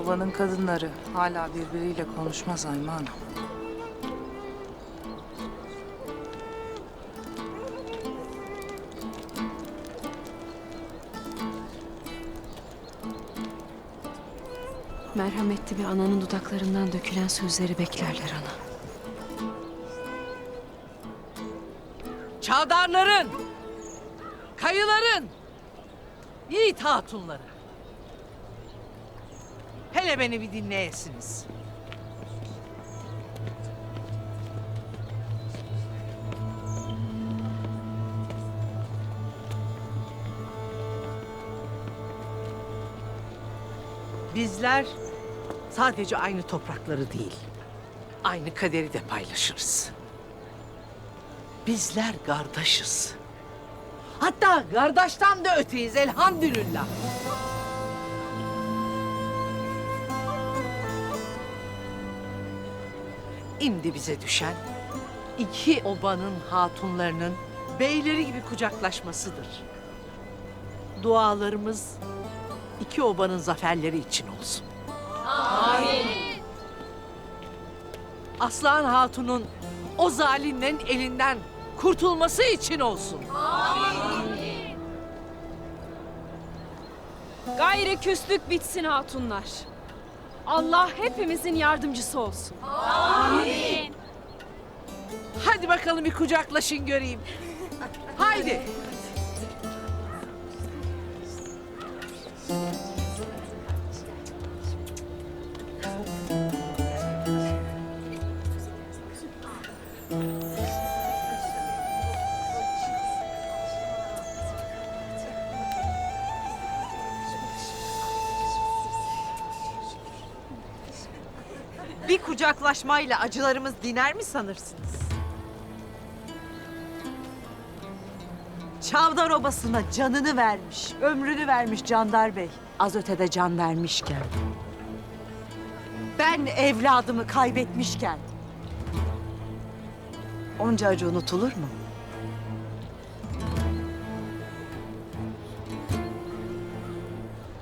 obanın kadınları hala birbiriyle konuşmaz Ayma Hanım. Merhametli bir ananın dudaklarından dökülen sözleri beklerler ana. Çavdarların, kayıların, yiğit hatunları. Hele beni bir dinleyesiniz. Bizler sadece aynı toprakları değil, aynı kaderi de paylaşırız. Bizler kardeşiz. Hatta kardeşten de öteyiz elhamdülillah. Şimdi bize düşen iki obanın hatunlarının beyleri gibi kucaklaşmasıdır. Dualarımız iki obanın zaferleri için olsun. Amin. Aslan Hatun'un o zalimlerin elinden kurtulması için olsun. Gayri küslük bitsin hatunlar. Allah hepimizin yardımcısı olsun. Hadi bakalım bir kucaklaşın göreyim. Haydi. Bir kucaklaşmayla acılarımız diner mi sanırsınız? Çavdar obasına canını vermiş, ömrünü vermiş Candar Bey. Az ötede can vermişken. Ben evladımı kaybetmişken. Onca acı unutulur mu?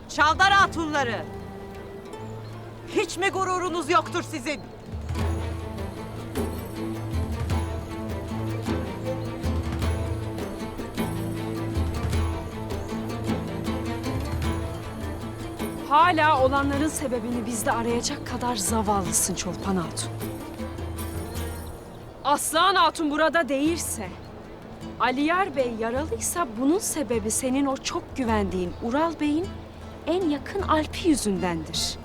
Çavdar hatunları. Hiç mi gururunuz yoktur sizin? Hala olanların sebebini bizde arayacak kadar zavallısın Çolpan Hatun. Aslan Hatun burada değilse, Aliyar Bey yaralıysa bunun sebebi senin o çok güvendiğin Ural Bey'in en yakın Alpi yüzündendir.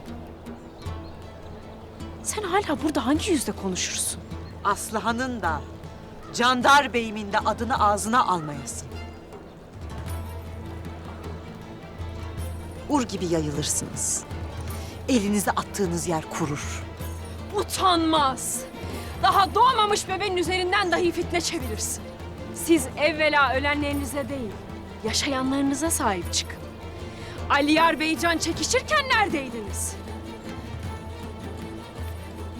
Sen hala burada hangi yüzde konuşursun? Aslıhan'ın da, Candar Bey'imin de adını ağzına almayasın. Ur gibi yayılırsınız. Elinize attığınız yer kurur. Utanmaz. Daha doğmamış bebeğin üzerinden dahi fitne çevirirsin. Siz evvela ölenlerinize değil, yaşayanlarınıza sahip çıkın. Aliyar Bey can çekişirken neredeydiniz?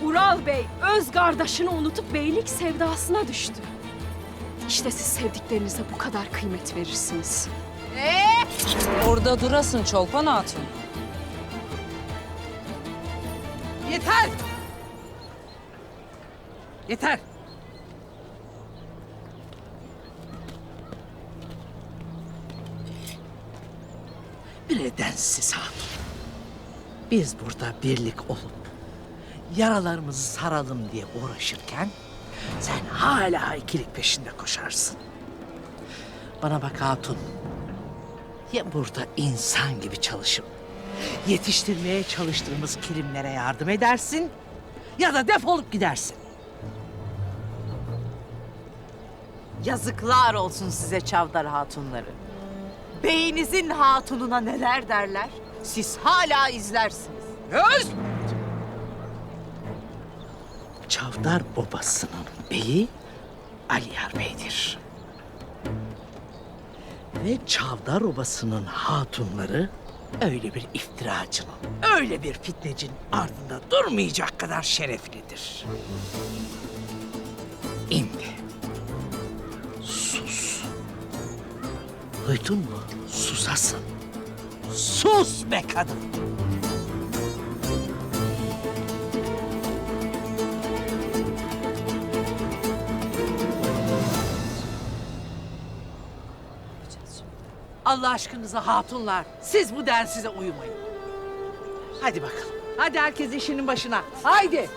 Ural Bey öz kardeşini unutup beylik sevdasına düştü. İşte siz sevdiklerinize bu kadar kıymet verirsiniz. Orada durasın Çolpan Hatun. Yeter. Yeter. Bir nedensiz hatun. Biz burada birlik olup yaralarımızı saralım diye uğraşırken sen hala ikilik peşinde koşarsın. Bana bak hatun. Ya burada insan gibi çalışıp yetiştirmeye çalıştığımız kilimlere yardım edersin ya da defolup gidersin. Yazıklar olsun size Çavdar hatunları. Beyinizin hatununa neler derler? Siz hala izlersiniz. Öz! Çavdar obasının beyi Aliyar Bey'dir. Ve Çavdar obasının hatunları öyle bir iftiracının, öyle bir fitnecinin ardında durmayacak kadar şereflidir. İndi. Sus. Duydun mu? Susasın. Sus be kadın. Allah aşkınıza hatunlar, siz bu densize uyumayın. Hadi bakalım. Hadi herkes işinin başına. Haydi.